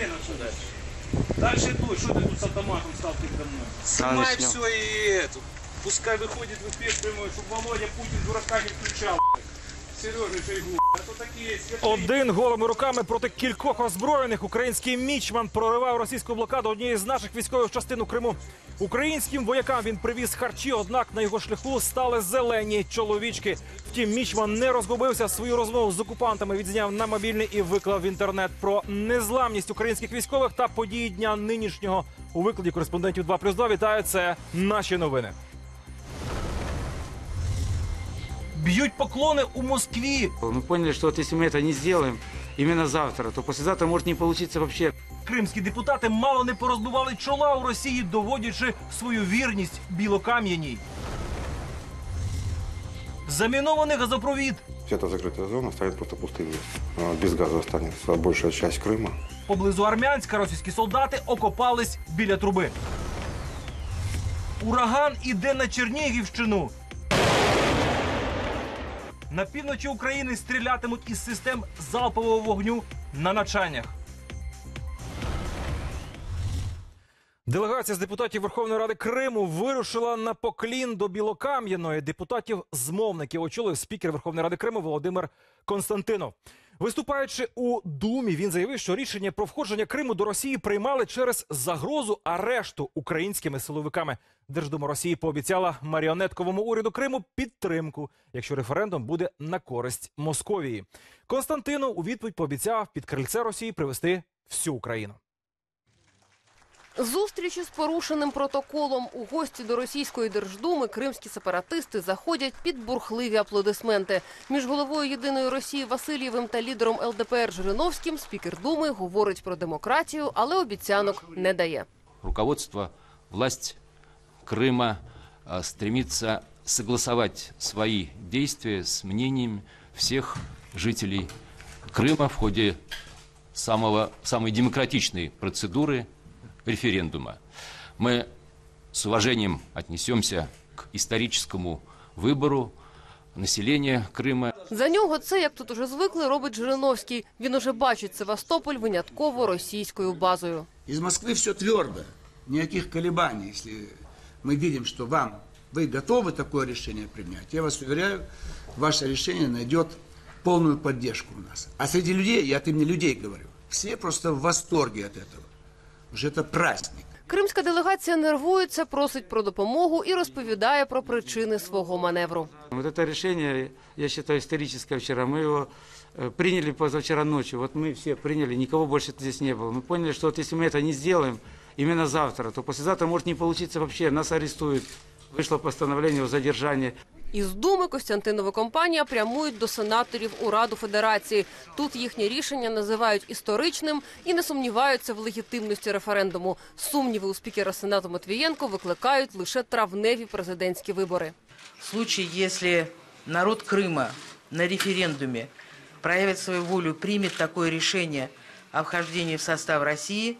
хрена что дальше? Дальше той, что ты тут с автоматом стал передо мной? Снимай начнем. все и эту. Пускай выходит в эфир прямой, чтобы Володя Путин дурака не включал. Один голими руками проти кількох озброєних український мічман проривав російську блокаду однієї з наших військових частин у Криму. Українським воякам він привіз харчі, однак на його шляху стали зелені чоловічки. Втім, мічман не розгубився. Свою розмову з окупантами відзняв на мобільний і виклав в інтернет про незламність українських військових та події дня нинішнього. У викладі кореспондентів 2 плюс 2 вітаю. Це наші новини. Б'ють поклони у Москві. Мы поняли, что вот если мы это не сделаем именно завтра, то послезавтра может не получиться вообще. Кримські депутати мало не порозбивали чола у Росії, доводячи свою вірність білокам'яній. Замінований газопровід. Вся эта закрытая зона станет просто пустыней. А, Без газа останется большая часть Крыма. Поблизу Армянська російські солдати окопались біля труби. Ураган іде на Чернігівщину. На півночі України стрілятимуть із систем залпового вогню на навчаннях. Делегація з депутатів Верховної Ради Криму вирушила на поклін до Білокам'яної. Депутатів змовників очолив спікер Верховної Ради Криму Володимир Константинов. Виступаючи у Думі, він заявив, що рішення про входження Криму до Росії приймали через загрозу арешту українськими силовиками. Держдума Росії пообіцяла маріонетковому уряду Криму підтримку, якщо референдум буде на користь Московії. Константинов у відповідь пообіцяв під крильце Росії привести всю Україну. Зустрічі з порушеним протоколом у гості до російської держдуми кримські сепаратисти заходять під бурхливі аплодисменти. Між головою єдиної Росії Васильєвим та лідером ЛДПР Жириновським спікер думи говорить про демократію, але обіцянок не дає. руководство, власть Крыма а, стремится согласовать свои действия с мнением всех жителей Крыма в ходе самого, самой демократичной процедуры референдума. Мы с уважением отнесемся к историческому выбору населения Крыма. За нього це, як тут уже звикли, робить Жириновський. Він уже бачить Севастополь винятково російською базою. Из Москвы все твердо, никаких колебаний. Если мы видим, что вам, вы готовы такое решение принять, я вас уверяю, ваше решение найдет полную поддержку у нас. А среди людей, я от имени людей говорю, все просто в восторге от этого. Уже это праздник. Кримська делегація нервується, просить про допомогу і розповідає про причини свого маневру. Вот это решение, я считаю, историческое вчера. Мы его э, приняли позавчера ночью. Вот мы все приняли, никого больше здесь не было. Мы поняли, что вот если мы это не сделаем именно завтра, то послезавтра может не получиться вообще. Нас арестуют. Вышло постановление о задержании. Із думи Костянтинова компанія прямують до сенаторів у Раду Федерації. Тут їхнє рішення називають історичним і не сумніваються в легітимності референдуму. Сумніви у спікера Сенату Матвієнко викликають лише травневі президентські вибори. В случае, если народ Крыма на референдуме проявит свою волю, примет такое решение о вхождении в состав России,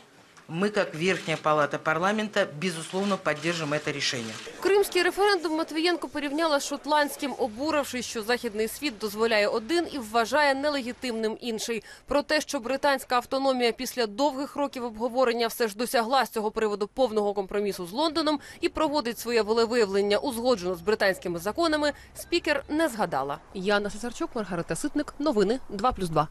мы, как Верхняя палата парламента, безусловно поддержим это решение. Кримський референдум Матвієнко порівняла з шотландським, обурившись, що західний світ дозволяє один і вважає нелегітимним інший. Про те, що британська автономія після довгих років обговорення все ж досягла з цього приводу повного компромісу з Лондоном і проводить своє волевиявлення узгоджено з британськими законами, спікер не згадала. Яна Сесарчук, Маргарита Ситник. Новини 2+,2.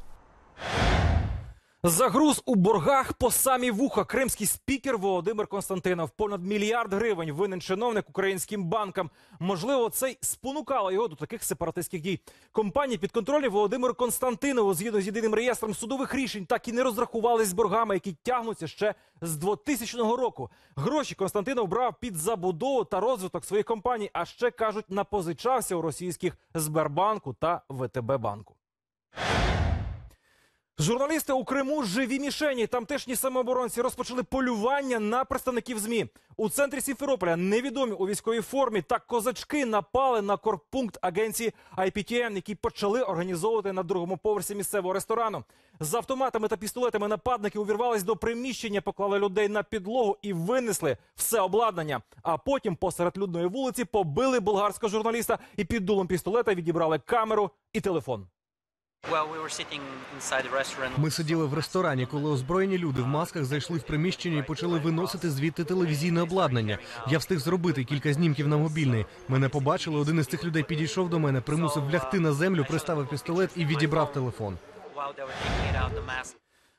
Загруз у боргах по самі вуха. Кримський спікер Володимир Константинов понад мільярд гривень винен чиновник українським банкам. Можливо, це й спонукало його до таких сепаратистських дій. Компанії підконтрольні Володимиру Константинову згідно з єдиним реєстром судових рішень так і не розрахувались з боргами, які тягнуться ще з 2000 року. Гроші Константинов брав під забудову та розвиток своїх компаній, а ще кажуть, напозичався у російських Сбербанку та ВТБ банку. Журналісти у Криму живі мішені. Тамтешні самооборонці розпочали полювання на представників змі у центрі Сімферополя. Невідомі у військовій формі та козачки напали на корпункт агенції IPTN, які почали організовувати на другому поверсі місцевого ресторану. З автоматами та пістолетами нападники увірвались до приміщення, поклали людей на підлогу і винесли все обладнання. А потім посеред людної вулиці побили болгарського журналіста і під дулом пістолета відібрали камеру і телефон. Ми сиділи в ресторані, коли озброєні люди в масках зайшли в приміщення і почали виносити звідти телевізійне обладнання. Я встиг зробити кілька знімків на мобільний. Мене побачили. Один із цих людей підійшов до мене, примусив лягти на землю, приставив пістолет і відібрав телефон.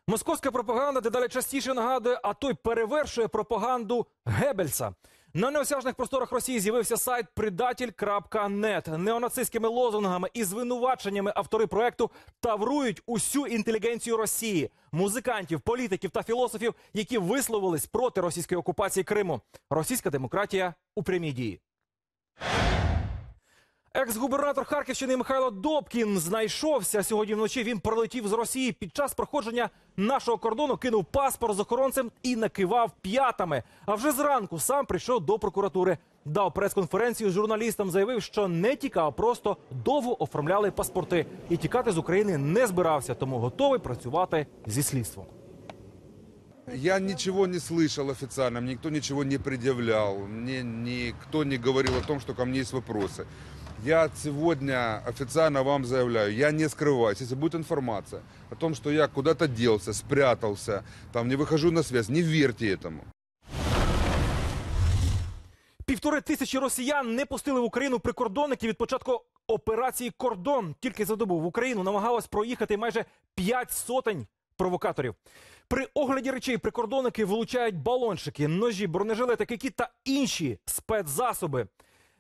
Московська пропаганда дедалі частіше нагадує, а той перевершує пропаганду Геббельса. На неосяжних просторах Росії з'явився сайт предатель.нет. Неонацистськими лозунгами і звинуваченнями автори проекту таврують усю інтелігенцію Росії, музикантів, політиків та філософів, які висловились проти російської окупації Криму. Російська демократія у прямій дії. Екс-губернатор Харківщини Михайло Добкін знайшовся сьогодні вночі. Він прилетів з Росії під час проходження нашого кордону, кинув паспорт з охоронцем і накивав п'ятами. А вже зранку сам прийшов до прокуратури. Дав прес-конференцію журналістам, заявив, що не тікав, просто довго оформляли паспорти і тікати з України не збирався, тому готовий працювати зі слідством. Я ничего не слышал официально, мне никто ничего не предъявлял, мне никто не говорил о том, что ко мне есть вопросы. Я сегодня официально вам заявляю, я не скрываюсь. Если будет информация о том, что я куда-то делся, спрятался, там не выхожу на связь, не верьте этому. Півтори тисячі росіян не пустили в Україну прикордонників від початку операції Кордон. Тільки за добу в Україну намагалось проїхати майже п'ять сотень провокаторів. При огляді речей прикордонники вилучають балончики, ножі, бронежилети, кики та інші спецзасоби.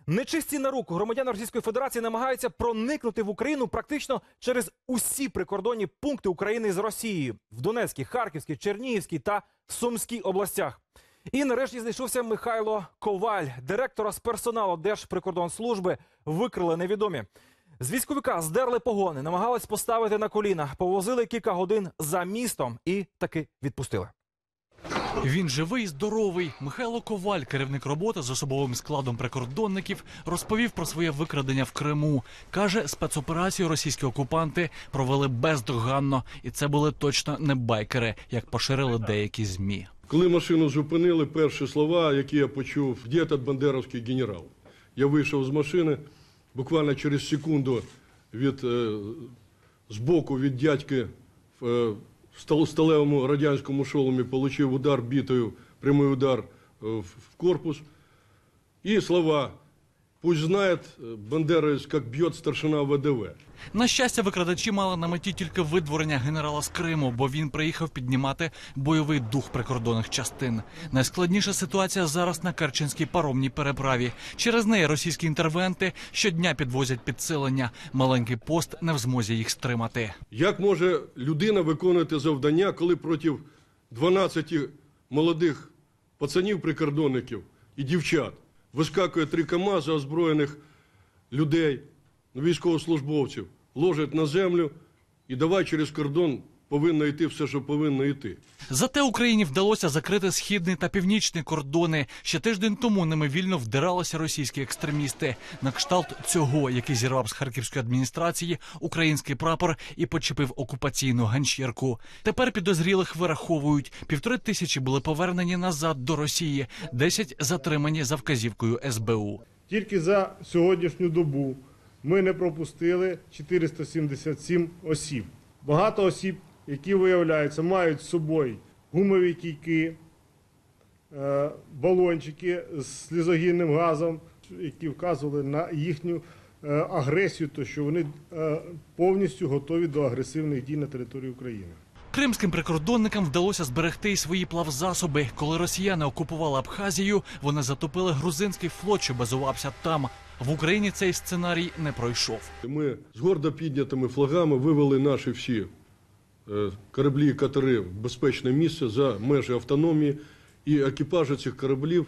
Нечисті на руку громадяни Російської Федерації намагаються проникнути в Україну практично через усі прикордонні пункти України з Росією в Донецькій, Харківській, Чернігівській та Сумській областях. І нарешті знайшовся Михайло Коваль, директора з персоналу Держприкордонслужби, викрили невідомі. З військовика здерли погони, намагались поставити на коліна, повозили кілька годин за містом і таки відпустили. Він живий, здоровий. Михайло Коваль, керівник роботи з особовим складом прикордонників, розповів про своє викрадення в Криму. Каже, спецоперацію російські окупанти провели бездоганно, і це були точно не байкери, як поширили деякі змі. Коли машину зупинили, перші слова, які я почув, де той бандеровський генерал. Я вийшов з машини, буквально через секунду від е, збоку від дядьки в е, стал- сталевому радянському шоломі отримав удар бітою, прямий удар е, в в корпус. І слова «Пусть знает э, бандеровец, как бьет старшина ВДВ». На щастя, викрадачі мали на меті тільки видворення генерала з Криму, бо він приїхав піднімати бойовий дух прикордонних частин. Найскладніша ситуація зараз на Керченській паромній переправі. Через неї російські інтервенти щодня підвозять підсилення. Маленький пост не в змозі їх стримати. Як може людина виконувати завдання, коли проти 12 молодих пацанів-прикордонників і дівчат вискакує три КАМАЗи озброєних людей, військовослужбовців, ложать на землю і давай через кордон повинно йти все, що повинно йти. Зате Україні вдалося закрити східний та північний кордони. Ще тиждень тому ними вільно вдиралися російські екстремісти. На кшталт цього, який зірвав з харківської адміністрації український прапор і почепив окупаційну ганчірку. Тепер підозрілих вираховують. Півтори тисячі були повернені назад до Росії, десять затримані за вказівкою СБУ. Тільки за сьогоднішню добу ми не пропустили 477 осіб. Багато осіб, які виявляються, мають з собою гумові кійки, е, балончики з слізогінним газом, які вказували на їхню е, агресію, то що вони е, повністю готові до агресивних дій на території України. Кримським прикордонникам вдалося зберегти й свої плавзасоби. Коли росіяни окупували Абхазію, вони затопили грузинський флот, що базувався там. В Україні цей сценарій не пройшов. Ми з гордо піднятими флагами вивели наші всі кораблі і катери в безпечне місце за межі автономії, і екіпажі цих кораблів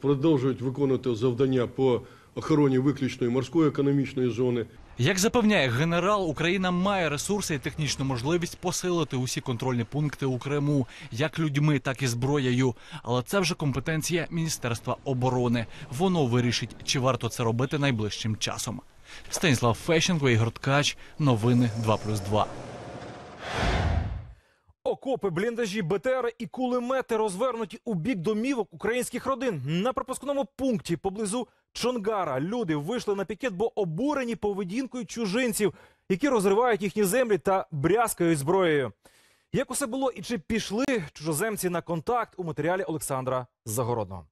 продовжують виконувати завдання по охороні виключної морської економічної зони. Як запевняє генерал, Україна має ресурси і технічну можливість посилити усі контрольні пункти у Криму, як людьми, так і зброєю. Але це вже компетенція Міністерства оборони. Воно вирішить, чи варто це робити найближчим часом. Станіслав Фещенко, Ігор Ткач. Новини 2+,2. Окопи, бліндажі, БТРи і кулемети розвернуті у бік домівок українських родин. На пропускному пункті поблизу Чонгара люди вийшли на пікет, бо обурені поведінкою чужинців, які розривають їхні землі та брязкають зброєю. Як усе було і чи пішли чужоземці на контакт у матеріалі Олександра Загородного?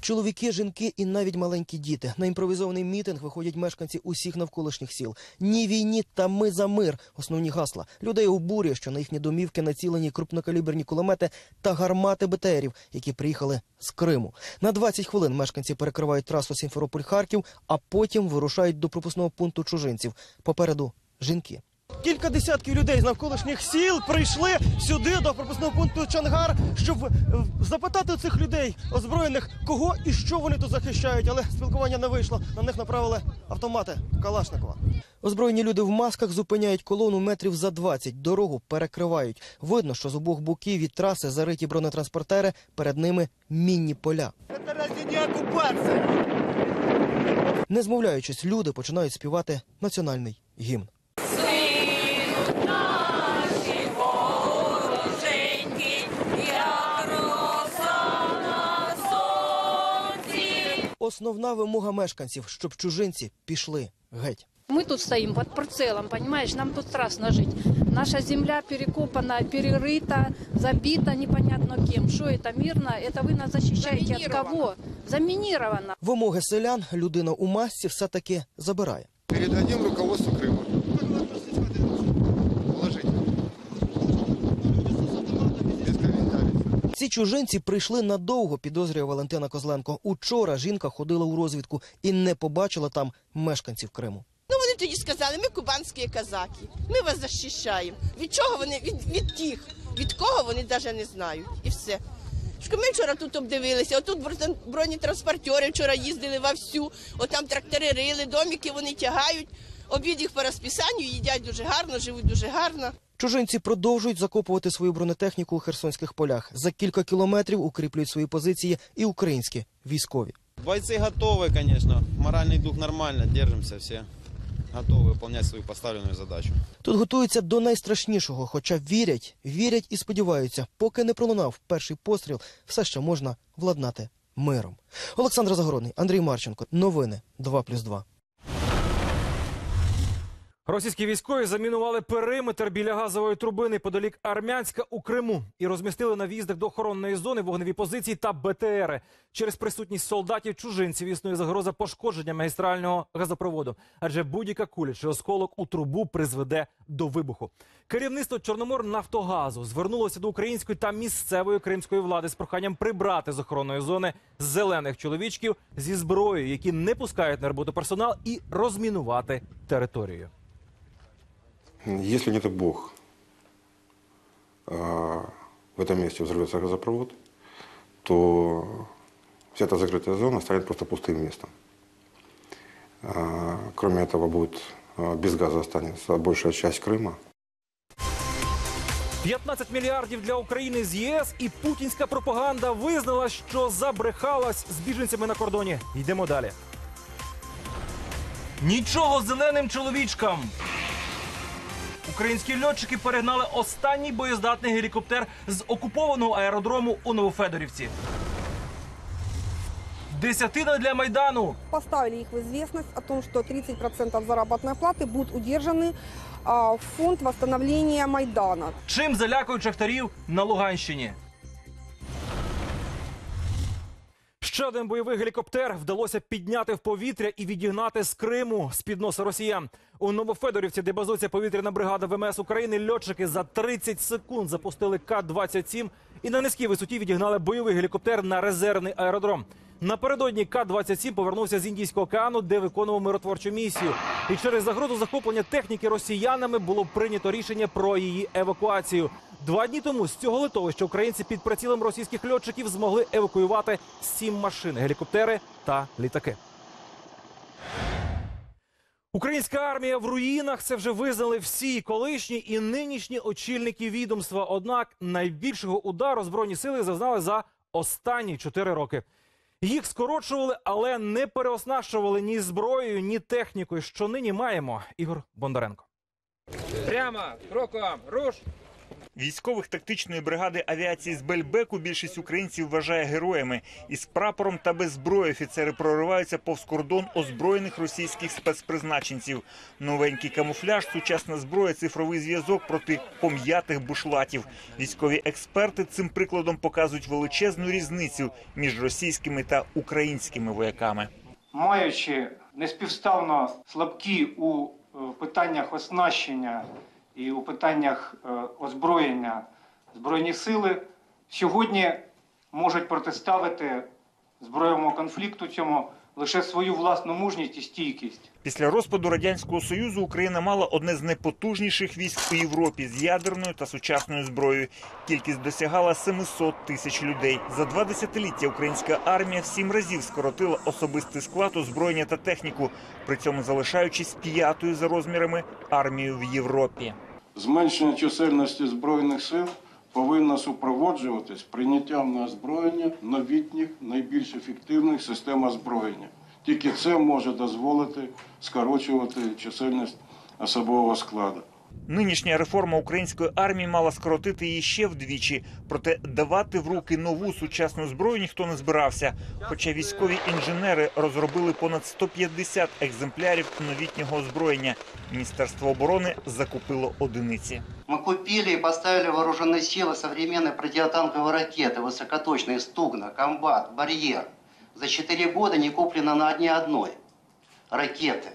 Чоловіки, жінки і навіть маленькі діти. На імпровізований мітинг виходять мешканці усіх навколишніх сіл. Ні війні та ми за мир. Основні гасла. Людей обурює, що на їхні домівки націлені крупнокаліберні кулемети та гармати БТРів, які приїхали з Криму. На 20 хвилин мешканці перекривають трасу Сімферополь-Харків, а потім вирушають до пропускного пункту чужинців. Попереду жінки. Кілька десятків людей з навколишніх сіл прийшли сюди до пропускного пункту Чангар, щоб е, запитати у цих людей озброєних, кого і що вони тут захищають. Але спілкування не вийшло. На них направили автомати Калашникова. Озброєні люди в масках зупиняють колону метрів за 20. Дорогу перекривають. Видно, що з обох боків від траси зариті бронетранспортери. Перед ними мінні поля. Не змовляючись, люди починають співати національний гімн. Основна вимога мешканців, щоб чужинці пішли геть. Мы тут стоим под прицелом, понимаешь, нам тут страшно жить. Наша земля перекопана, перерыта, забита непонятно кем. Что это мирно? Это вы нас защищаете от кого? Заминировано. Вимоги селян людина у масці все таки забирає. Передадим руководству Крыма. Ці чужинці прийшли надовго, підозрює Валентина Козленко. Учора жінка ходила у розвідку і не побачила там мешканців Криму. Ну вони тоді сказали, ми кубанські казаки, ми вас захищаємо. Від чого вони? Від, від тих, від кого вони навіть не знають. І все. Ми вчора тут обдивилися, отут бронетранспортери вчора їздили вовсю, отам трактори рили, домики вони тягають, обід їх по розписанню, їдять дуже гарно, живуть дуже гарно. Чужинці продовжують закопувати свою бронетехніку у херсонських полях. За кілька кілометрів укріплюють свої позиції і українські військові. Бойцы готовы, конечно. Моральный дух нормально, держимся все. Готовы выполнять свою поставленную задачу. Тут готуються до найстрашнішого, хоча вірять, вірять і сподіваються, поки не пролунав перший постріл, все ще можна владнати миром. Олександр Загородний, Андрій Марченко. Новини 2+,2. Російські військові замінували периметр біля газової труби неподалік Армянська у Криму і розмістили на в'їздах до охоронної зони вогневі позиції та БТРи. Через присутність солдатів чужинців існує загроза пошкодження магістрального газопроводу, адже будь-яка куля чи осколок у трубу призведе до вибуху. Керівництво Чорноморнафтогазу звернулося до української та місцевої кримської влади з проханням прибрати з охоронної зони зелених чоловічків зі зброєю, які не пускають на роботу персонал, і розмінувати територію. Если, не дай бог, а, в этом месте взорвется газопровод, то вся эта закрытая зона станет просто пустым местом. А, Кроме этого, будет а, без газа останется большая часть Крыма. 15 мільярдів для України з ЄС і путінська пропаганда визнала, що забрехалась з біженцями на кордоні. Йдемо далі. Нічого зеленим чоловічкам. Українські льотчики перегнали останній боєздатний гелікоптер з окупованого аеродрому у Новофедорівці. Десятина для майдану. Поставили их в известность о том, что 30% заработной платы будут удержаны а, в фонд восстановления Майдана. Чим залякують шахтарів на Луганщині? Ще один бойовий гелікоптер вдалося підняти в повітря і відігнати з Криму з під носа росіян. У Новофедорівці, де базується повітряна бригада ВМС України, льотчики за 30 секунд запустили К-27 і на низькій висоті відігнали бойовий гелікоптер на резервний аеродром. Напередодні К-27 повернувся з Індійського океану, де виконував миротворчу місію. І через загрозу захоплення техніки росіянами було прийнято рішення про її евакуацію. Два дні тому з цього литовища українці під прицілом російських льотчиків змогли евакуювати сім машин, гелікоптери та літаки. Українська армія в руїнах це вже визнали всі колишні і нинішні очільники відомства. Однак найбільшого удару збройні сили зазнали за останні чотири роки. Їх скорочували, але не переоснащували ні зброєю, ні технікою. Що нині маємо? Ігор Бондаренко. Прямо, кроком, руш. Військових тактичної бригади авіації з Бельбеку більшість українців вважає героями. Із прапором та без зброї офіцери прориваються повз кордон озброєних російських спецпризначенців. Новенький камуфляж, сучасна зброя, цифровий зв'язок проти пом'ятих бушлатів. Військові експерти цим прикладом показують величезну різницю між російськими та українськими вояками. маючи неспівставно слабкі у е, питаннях оснащення і у питаннях е, озброєння збройні сили, сьогодні можуть протиставити збройному конфлікту цьому лише свою власну мужність і стійкість. Після розпаду радянського союзу Україна мала одне з найпотужніших військ у Європі з ядерною та сучасною зброєю. Кількість досягала 700 тисяч людей. За два десятиліття українська армія в сім разів скоротила особистий склад озброєння та техніку, при цьому залишаючись п'ятою за розмірами армією в Європі. Зменшення чисельності Збройних сил повинно супроводжуватись прийняттям на озброєння новітніх, найбільш ефективних систем озброєння. Тільки це може дозволити скорочувати чисельність особового складу. Нинішня реформа української армії мала скоротити її ще вдвічі. Проте давати в руки нову сучасну зброю ніхто не збирався. Хоча військові інженери розробили понад 150 екземплярів новітнього озброєння. Міністерство оборони закупило одиниці. Мы купили и поставили в вооруженные силы современные противотанковые ракеты, высокоточные «Стугна», «Комбат», «Барьер». За 4 года не куплено на одни одной ракеты.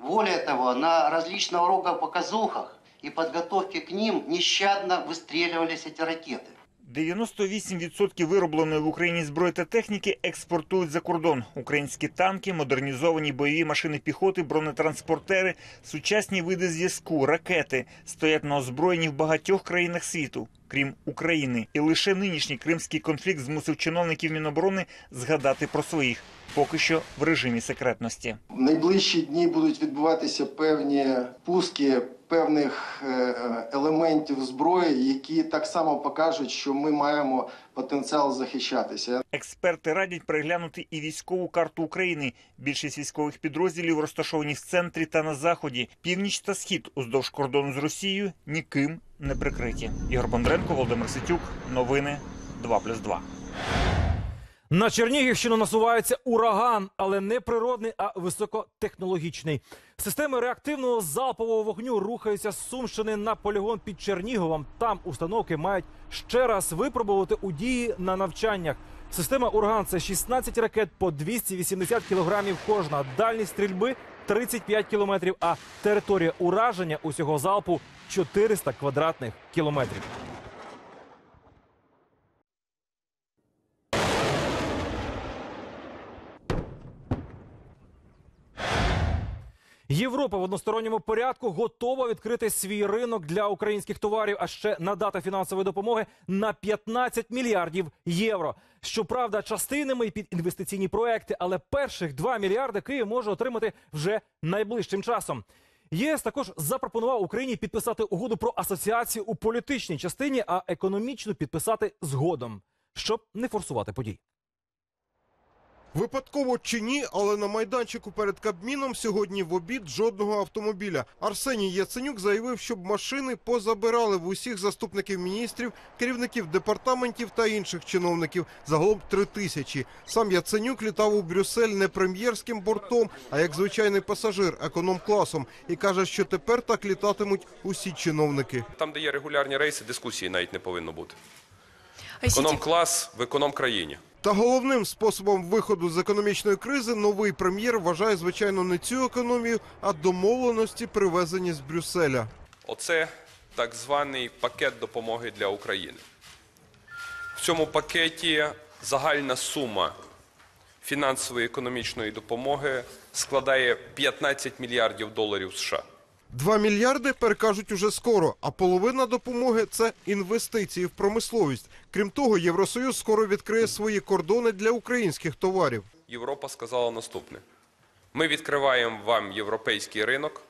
Более того, на различного рода показухах и подготовке к ним нещадно выстреливались эти ракеты. 98% виробленої в Україні зброї та техніки експортують за кордон. Українські танки, модернізовані бойові машини піхоти, бронетранспортери, сучасні види зв'язку, ракети стоять на озброєнні в багатьох країнах світу, крім України. І лише нинішній кримський конфлікт змусив чиновників Міноборони згадати про своїх, поки що в режимі секретності. В найближчі дні будуть відбуватися певні пуски певних е, елементів зброї, які так само покажуть, що ми маємо потенціал захищатися. Експерти радять переглянути і військову карту України. Більшість військових підрозділів розташовані в центрі та на заході. Північ та схід уздовж кордону з Росією ніким не прикриті. Ігор Бондренко, Володимир Ситюк. Новини 2+,2. На Чернігівщину насувається ураган, але не природний, а високотехнологічний. Системи реактивного залпового вогню рухаються з Сумщини на полігон під Черніговом. Там установки мають ще раз випробувати у дії на навчаннях. Система ураган це 16 ракет по 280 кілограмів кожна. Дальність стрільби 35 кілометрів, а територія ураження усього залпу 400 квадратних кілометрів. Європа в односторонньому порядку готова відкрити свій ринок для українських товарів, а ще надати фінансової допомоги на 15 мільярдів євро. Щоправда, частинами під інвестиційні проекти, але перших 2 мільярди Київ може отримати вже найближчим часом. ЄС також запропонував Україні підписати угоду про асоціацію у політичній частині, а економічну підписати згодом, щоб не форсувати подій. Випадково чи ні, але на майданчику перед Кабміном сьогодні в обід жодного автомобіля. Арсеній Яценюк заявив, щоб машини позабирали в усіх заступників міністрів, керівників департаментів та інших чиновників. Загалом три тисячі. Сам Яценюк літав у Брюссель не прем'єрським бортом, а як звичайний пасажир економ-класом. І каже, що тепер так літатимуть усі чиновники. Там, де є регулярні рейси, дискусії навіть не повинно бути. А Економ-клас в економ-країні. Та головним способом виходу з економічної кризи новий прем'єр вважає, звичайно, не цю економію, а домовленості, привезені з Брюсселя. Оце так званий пакет допомоги для України. В цьому пакеті загальна сума фінансової економічної допомоги складає 15 мільярдів доларів США. Два мільярди перекажуть уже скоро, а половина допомоги це інвестиції в промисловість. Крім того, Євросоюз скоро відкриє свої кордони для українських товарів. Європа сказала наступне: ми відкриваємо вам європейський ринок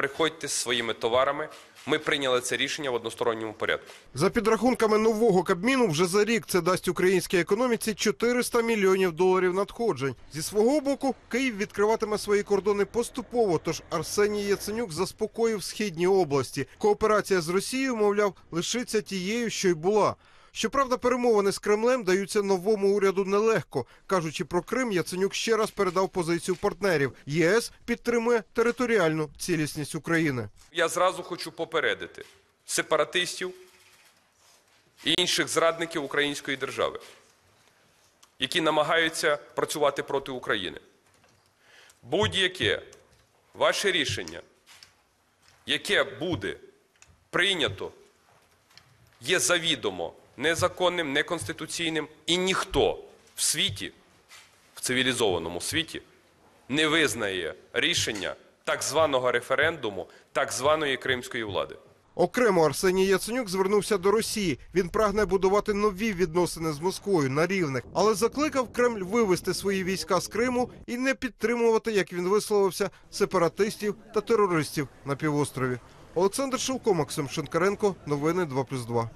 приходьте з своїми товарами. Ми прийняли це рішення в односторонньому порядку. За підрахунками нового Кабміну, вже за рік це дасть українській економіці 400 мільйонів доларів надходжень. Зі свого боку, Київ відкриватиме свої кордони поступово. Тож Арсеній Яценюк заспокоїв східні області. Кооперація з Росією, мовляв, лишиться тією, що й була. Щоправда, перемовини з Кремлем даються новому уряду нелегко. Кажучи про Крим, Яценюк ще раз передав позицію партнерів. ЄС підтримує територіальну цілісність України. Я зразу хочу попередити сепаратистів і інших зрадників української держави, які намагаються працювати проти України. Будь-яке ваше рішення, яке буде прийнято, є завідомо незаконним, неконституційним, і ніхто в світі, в цивілізованому світі, не визнає рішення так званого референдуму, так званої кримської влади. Окремо Арсеній Яценюк звернувся до Росії. Він прагне будувати нові відносини з Москвою на рівних, але закликав Кремль вивести свої війська з Криму і не підтримувати, як він висловився, сепаратистів та терористів на півострові. Олександр Шилко, Максим Шинкаренко. Новини 2+,2.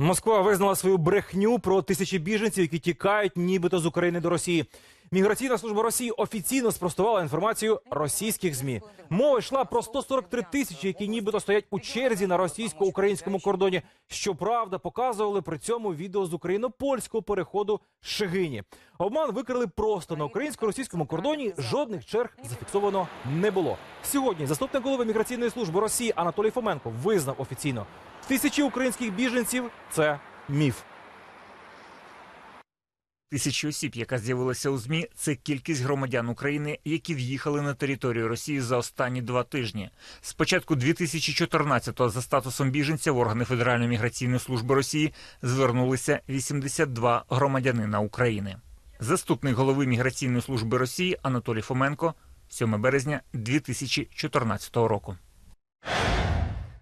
Москва визнала свою брехню про тисячі біженців, які тікають нібито з України до Росії. Міграційна служба Росії офіційно спростувала інформацію російських змі. Мова йшла про 143 тисячі, які нібито стоять у черзі на російсько-українському кордоні. Щоправда, показували при цьому відео з україно-польського переходу Шегині. Обман викрили просто на українсько-російському кордоні. Жодних черг зафіксовано не було. Сьогодні заступник голови міграційної служби Росії Анатолій Фоменко визнав офіційно тисячі українських біженців це міф. Тисячі осіб, яка з'явилася у змі, це кількість громадян України, які в'їхали на територію Росії за останні два тижні. З початку 2014-го за статусом біженця в органи Федеральної міграційної служби Росії звернулися 82 громадянина України. Заступник голови міграційної служби Росії Анатолій Фоменко 7 березня 2014 року.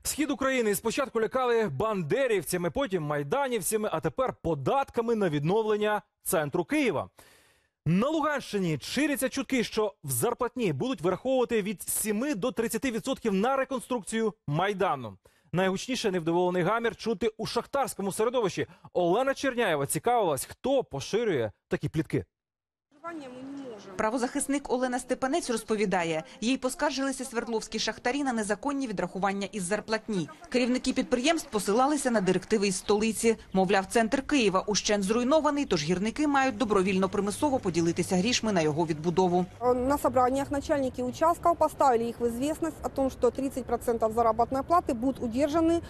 Схід України спочатку лякали бандерівцями, потім майданівцями, а тепер податками на відновлення центру Києва. На Луганщині ширяться чутки, що в зарплатні будуть вираховувати від 7 до 30% на реконструкцію майдану. Найгучніше невдоволений гамір чути у шахтарському середовищі. Олена Черняєва цікавилась, хто поширює такі плітки. Правозахисник Олена Степанець розповідає, їй поскаржилися свердловські шахтарі на незаконні відрахування із зарплатні. Керівники підприємств посилалися на директиви із столиці. Мовляв, центр Києва ущен зруйнований, тож гірники мають добровільно примусово поділитися грішми на його відбудову. На собраниях начальники участков поставили их в известность о том, что 30% заработной платы будут удержаны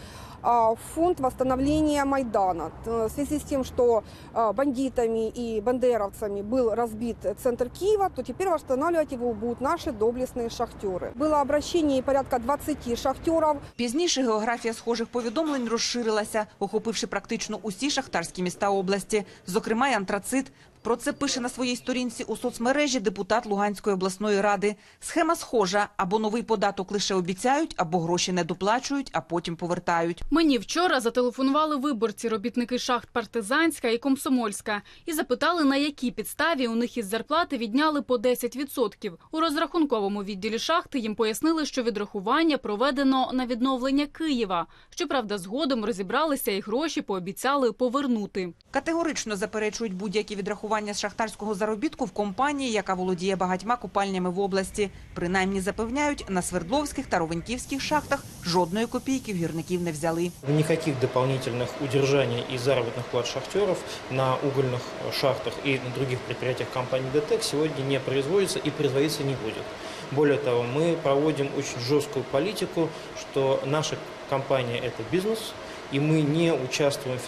а, в фонд восстановления Майдана. Т- В связи с тем, что а, бандитами и бандеровцами был разбит центр Киева, то теперь восстанавливать его будут наши доблестные шахтеры. Было обращение порядка 20 шахтеров. Пізніше географія схожих повідомлень розширилася, охопивши практично усі шахтарські міста області, зокрема й антрацит. про це пише на своїй сторінці у соцмережі депутат Луганської обласної ради. Схема схожа: або новий податок лише обіцяють, або гроші не доплачують, а потім повертають. Мені вчора зателефонували виборці, робітники шахт Партизанська і Комсомольська, і запитали, на якій підставі у них із зарплати відняли по 10%. У розрахунковому відділі шахти їм пояснили, що відрахування проведено на відновлення Києва. Щоправда, згодом розібралися і гроші пообіцяли повернути. Категорично заперечують будь-які відрахування з шахтарського заробітку в компанії, яка володіє багатьма купальнями в області. Принаймні запевняють, на Свердловських та Ровеньківських шахтах жодної копійки в гірників не взяли. Никаких дополнительных удержаний и заработных плат шахтеров на угольных шахтах и на других предприятиях компании ДТЭК сегодня не производится и производиться не будет. Более того, мы проводим очень жесткую политику, что наша компания – это бизнес, и мы не участвуем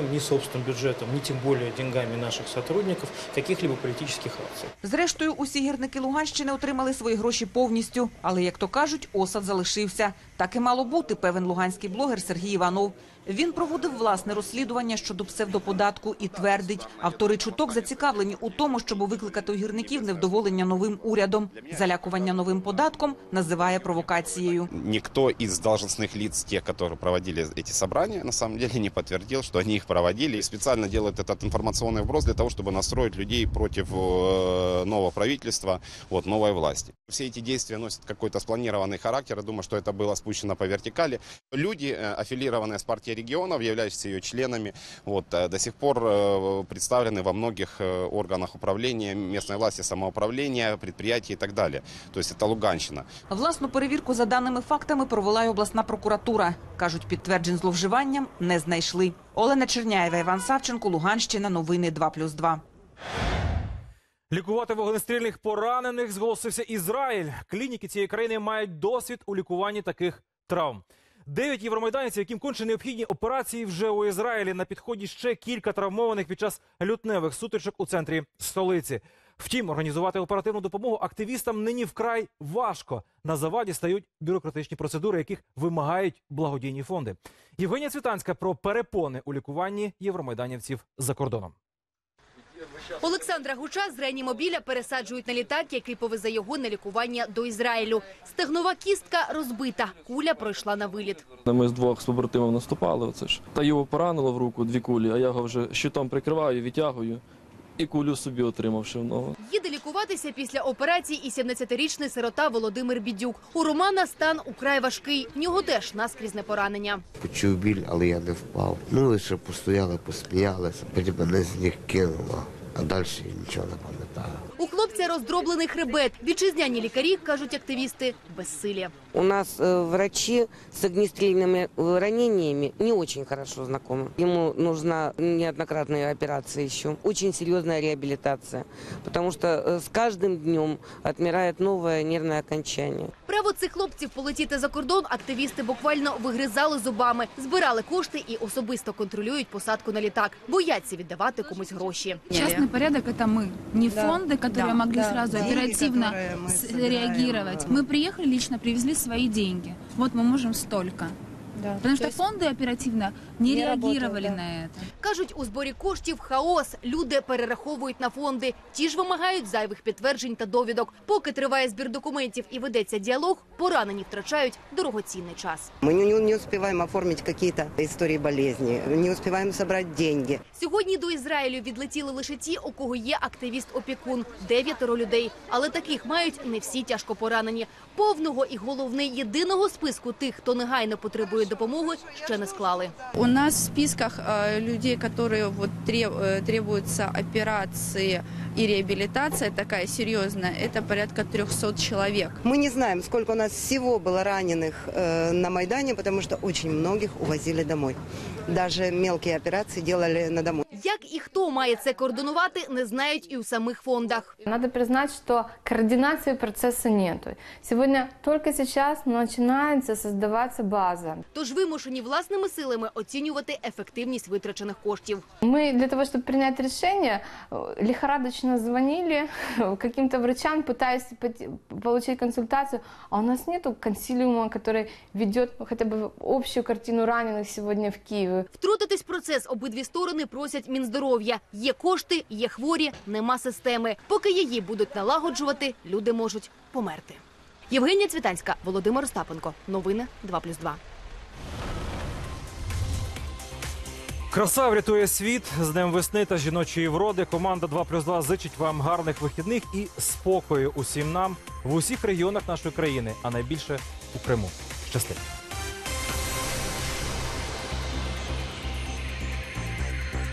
в ні собственным бюджетом, ни тем более деньгами наших сотрудников каких-либо политических акций. Зрештою, усі гірники Луганщини отримали свої гроші повністю. Але, як то кажуть, осад залишився. Так і мало бути, певен луганський блогер Сергій Іванов. Він проводив власне розслідування щодо псевдоподатку і твердить, автори чуток зацікавлені у тому, щоб викликати у гірників невдоволення новим урядом. Залякування новим податком називає провокацією. Никто из должностных лиц, тех, которые проводили эти собрания, на самом деле не подтвердил, что они их проводили. И специально делают этот информационный вброс для того, чтобы настроить людей против э, нового правительства, вот, новой власти. Все эти действия носят какой-то спланированный характер. Я думаю, что это было спущено по вертикали. Люди, э, аффилированные с партией регионов, являющиеся ее членами, вот, э, до сих пор э, представлены во многих э, органах управления, местной власти, самоуправления, предприятий и так далее. То есть это Луганщина. Власну перевірку за даними фактами провела й обласна прокуратура. Кажуть, підтверджень зловживанням не знайшли. Олена Черняєва, Іван Савченко, Луганщина. Новини 2+,2. Лікувати вогнестрільних поранених зголосився Ізраїль. Клініки цієї країни мають досвід у лікуванні таких травм. Дев'ять євромайданців, яким конче необхідні операції вже у Ізраїлі. На підході ще кілька травмованих під час лютневих сутичок у центрі столиці. Втім, організувати оперативну допомогу активістам нині вкрай важко. На заваді стають бюрократичні процедури, яких вимагають благодійні фонди. Євгенія Цвітанська про перепони у лікуванні євромайданівців за кордоном. Олександра Гуча з реанімобіля пересаджують на літак, який повезе його на лікування до Ізраїлю. Стегнова кістка розбита. Куля пройшла на виліт. Ми з двох з побратимів наступали. Оце ж. Та його поранило в руку дві кулі, а я його вже щитом прикриваю, відтягую і кулю собі отримавши в ногу. Їде лікуватися після операції і 17-річний сирота Володимир Бідюк. У Романа стан украй важкий. В нього теж наскрізне поранення. Почув біль, але я не впав. Ну, лише постояли, посміялися, потім мене з них кинуло, а дальше ничего не пам'ятаю. У хлопця роздроблений хребет. Вітчизняні лікарі, кажуть активісти, безсилі. У нас э, врачи с огнестрельными э, ранениями не очень хорошо знакомы. Ему нужна неоднократная операция еще, очень серьезная реабилитация, потому что э, с каждым днем отмирает новое нервное окончание. Право цих хлопців полетіти за кордон активісти буквально вигризали зубами, збирали кошти і особисто контролюють посадку на літак. Бояться віддавати комусь гроші. Частный порядок – это мы, не Да. фонды, которые Да, могли да. сразу Деньги, оперативно которые мы с- собираем, реагировать. да. Мы приехали, лично привезли свои деньги. Вот мы можем столько. Потому что фонды оперативно не, не да. на это. Кажуть, у зборі коштів хаос. Люди перераховують на фонди. Ті ж вимагають зайвих підтверджень та довідок. Поки триває збір документів і ведеться діалог, поранені втрачають дорогоцінний час. Мы не, не успеваем оформить какие-то истории болезни, не успеваем собрать деньги. Сьогодні до Ізраїлю відлетіли лише ті, у кого є активіст-опікун – дев'ятеро людей. Але таких мають не всі тяжко поранені. Повного і головне єдиного списку тих, хто негайно потребує допомоги, ще не склали У нас в списках э, людей, которые вот треб- э, требуются операции и реабилитация такая серьезная, это порядка 300 человек. Мы не знаем, сколько у нас всего было раненых э, на Майдане, потому что очень многих увозили домой. Даже мелкие операции делали на дому. Як і хто має це координувати, не знають і у самих фондах. Надо признать, что координации процесса нету. Сегодня, только сейчас начинается создаваться база. Тож вимушені власними силами оцінювати ефективність витрачених коштів. Мы для того, чтобы принять решение, э, лихорадочно звонили каким-то врачам, пытаясь пот- получить консультацию, а у нас нету консилиума, который ведет хотя бы общую картину раненых сегодня в Киеве. Втрутитись в процес обидві сторони просять Мінздоров'я. Є кошти, є хворі, нема системи. Поки її будуть налагоджувати, люди можуть померти. Євгенія Цвітанська, Володимир Остапенко. Новини 2+,2. Краса врятує світ з Днем весни та жіночої вроди. Команда 2 плюс 2 зичить вам гарних вихідних і спокою усім нам в усіх регіонах нашої країни, а найбільше у Криму. Щасти!